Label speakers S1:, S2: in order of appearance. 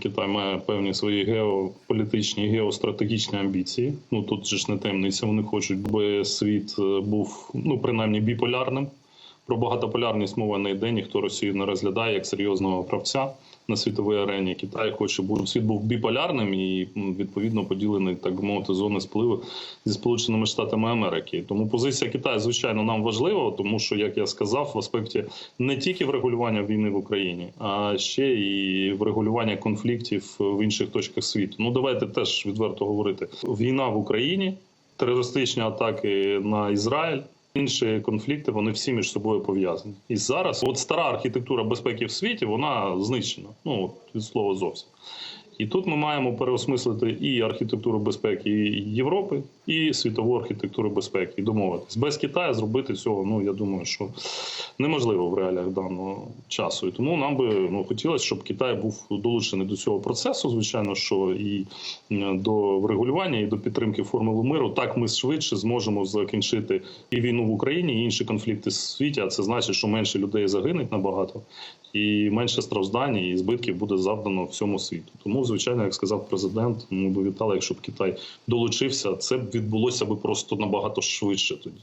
S1: Китай має певні свої геополітичні геостратегічні амбіції. Ну тут ж не темниця. Вони хочуть, би світ е, був ну принаймні біполярним. Про багатополярність мова не йде. Ніхто Росію не розглядає як серйозного гравця на світовій арені. Китай хоче, щоб світ був біполярним і відповідно поділений, так би мовити, зони спливу зі Сполученими Штатами Америки. Тому позиція Китаю, звичайно, нам важлива, тому що, як я сказав, в аспекті не тільки врегулювання війни в Україні, а ще і врегулювання конфліктів в інших точках світу. Ну давайте теж відверто говорити: війна в Україні, терористичні атаки на Ізраїль. Інші конфлікти вони всі між собою пов'язані. І зараз от стара архітектура безпеки в світі вона знищена. Ну від слова зовсім. І тут ми маємо переосмислити і архітектуру безпеки Європи, і світову архітектуру безпеки, домовитись. Без Китаю зробити цього, ну я думаю, що неможливо в реаліях даного часу. І тому нам би ну хотілося, щоб Китай був долучений до цього процесу. Звичайно, що і е, до врегулювання, і до підтримки формули миру. Так ми швидше зможемо закінчити і війну в Україні, і інші конфлікти в світі. А це значить, що менше людей загинуть набагато, і менше страждань і збитків буде завдано всьому світу. Тому, звичайно, як сказав президент, ми б вітали, якщо б Китай долучився, це б відбулося би просто набагато швидше тоді.